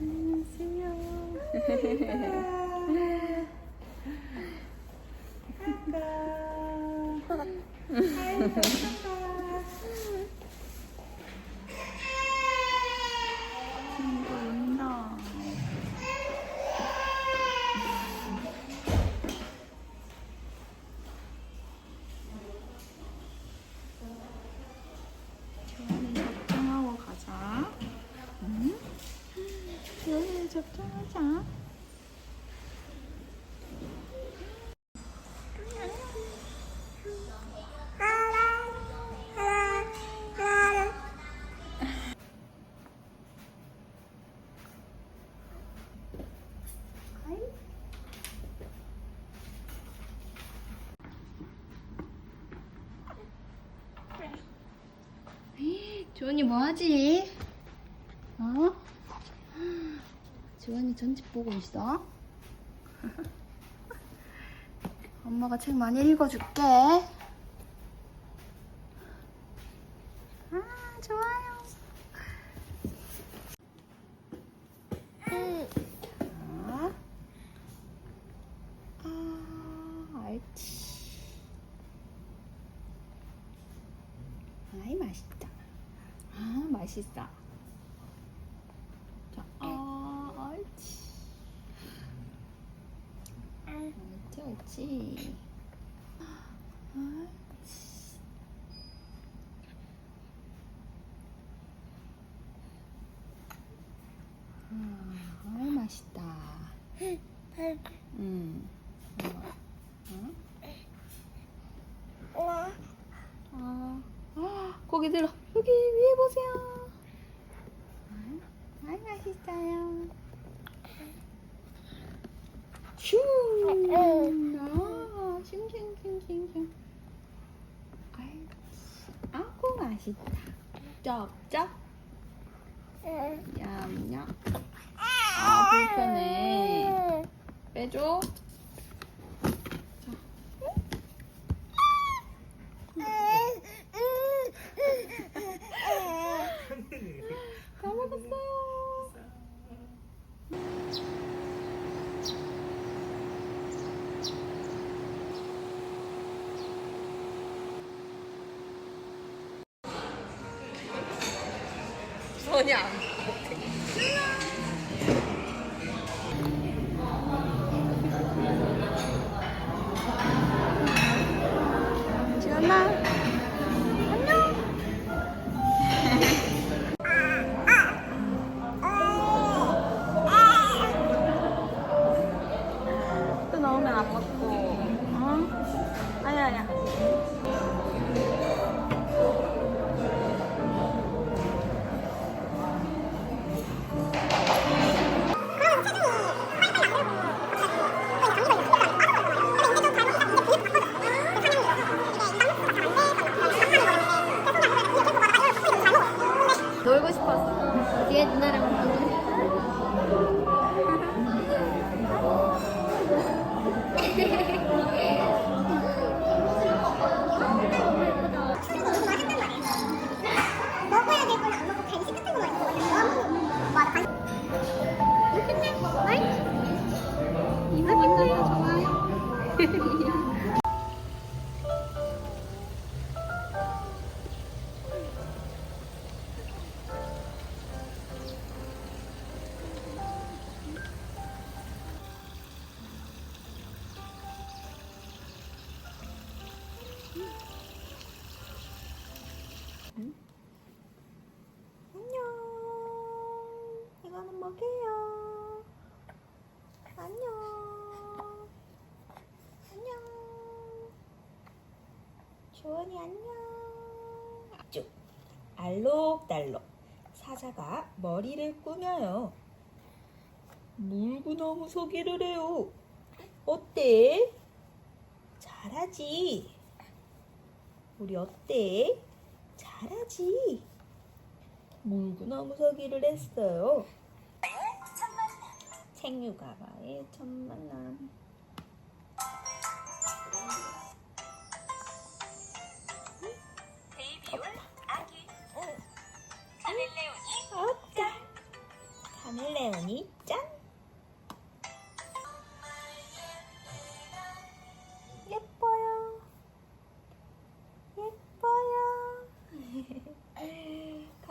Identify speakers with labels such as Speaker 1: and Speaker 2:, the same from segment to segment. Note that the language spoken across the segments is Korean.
Speaker 1: 안녕하세요. 아까. 아이고. 주원이 뭐하지? 어? 주원이 전집 보고 있어? 엄마가 책 많이 읽어줄게. 아, 좋아요. 자. 아, 옳지. 아이, 맛있다. 아, 맛있어. 자, 아, 옳지. 옳지, 옳지. 옳지. 아. 응? 어? 아, 아, 고기 들어. 여기 위에 보세요. 아, 아이, 맛있어요. 슝! 아. 아이, 아고 맛있다. 쩝쩝. 냠냠. 아, 불편해. 빼줘. 다 먹었어 요.
Speaker 2: 전혀 안
Speaker 1: 지연아, 안녕. 또 나오면 안 먹 놀고 싶었 안녕. 이거는 먹게요. 안녕. 안녕. 주원이 안녕.
Speaker 2: 쭉 알록달록 사자가 머리를 꾸며요. 물구나무 서기를 해요. 어때? 잘하지? 우리 어때? 잘하지? 물구나무 서기를 했어요. 생유가마의 첫 만남.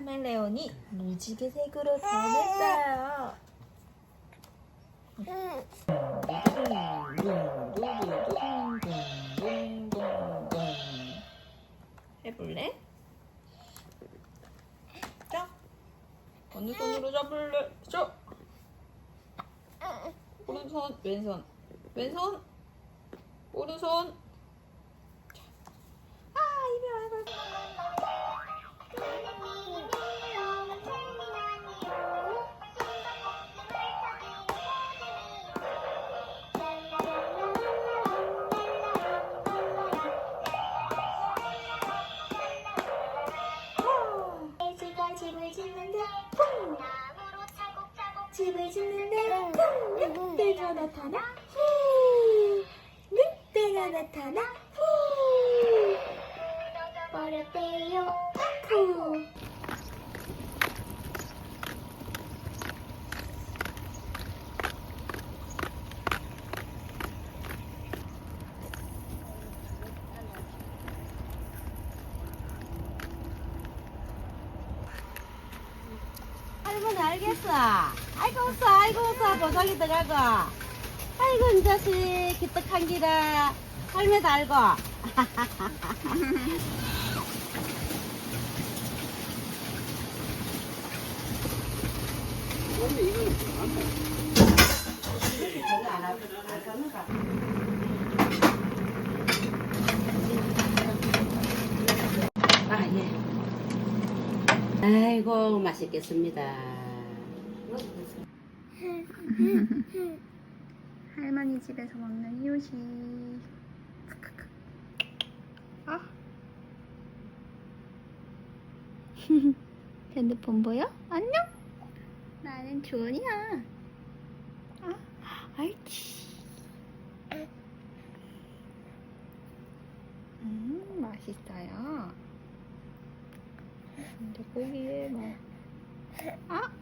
Speaker 3: 카멜레온이
Speaker 2: 무지개 색으로 변했어요 해볼래? 자, 어느 손으로 잡을래? 자,
Speaker 1: 오른손, 왼손, 왼손, 오른손. 자. 아, 이별 아이고.
Speaker 2: 나타나 후! 늑대가 나타나 후! 버렸대요. 후!
Speaker 4: 할머니 알겠어. 아이고 웃어, 아이고 웃어, 보자기 들어가고. 아이고 이 자식 기특한 기라. 할매도 알고.
Speaker 3: 아, 예. 아이고, 맛있겠습니다.
Speaker 1: 할머니 집에서 먹는 이유식. 아. 핸드폰 보여? 안녕. 나는 주원이야. 아, 아이치. 음, 맛있어요. 근데 고기에 뭐. 아!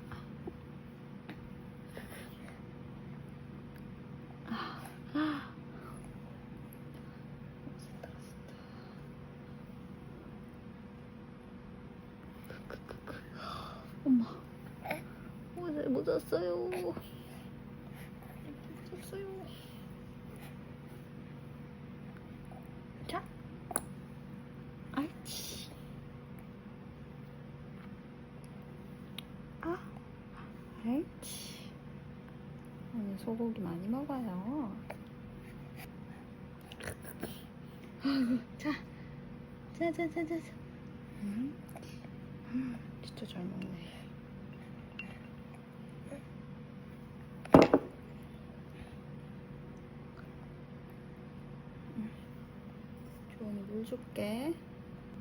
Speaker 1: 엄마 어제 못 잤어요. 못 잤어요. 자. 아이치 아. 아이치 오늘 소고기 많이 먹어요. 아이고 자. 자 자 자 자 자. 음. 음, 진짜 잘 먹네. 음, 주원이 물 줄게.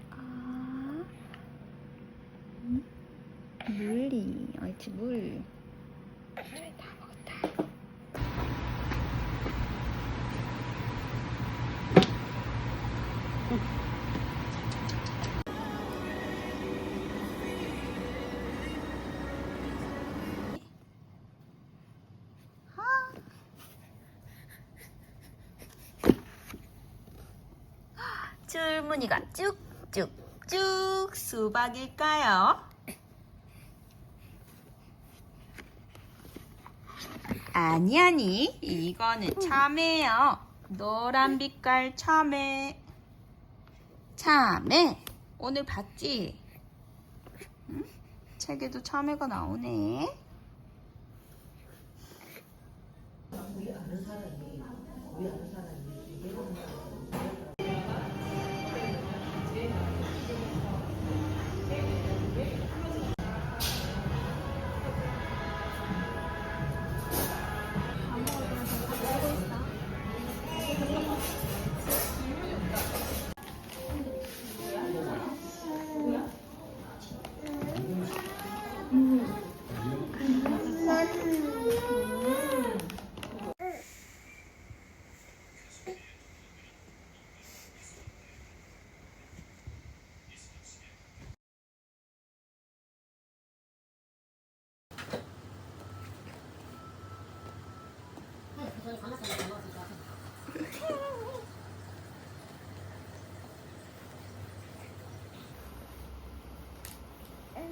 Speaker 1: 아, 음, 물리, 옳지 물. 주원이 다 먹었다. 주문이가 쭉쭉쭉 수박일까요? 아니 아니 이거는 참외요. 노란 빛깔 참외. 참외. 오늘 봤지? 책에도 참외가 나오네.
Speaker 5: 우리 아는 사람이 우리 아는 사람이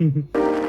Speaker 5: Mm-hmm.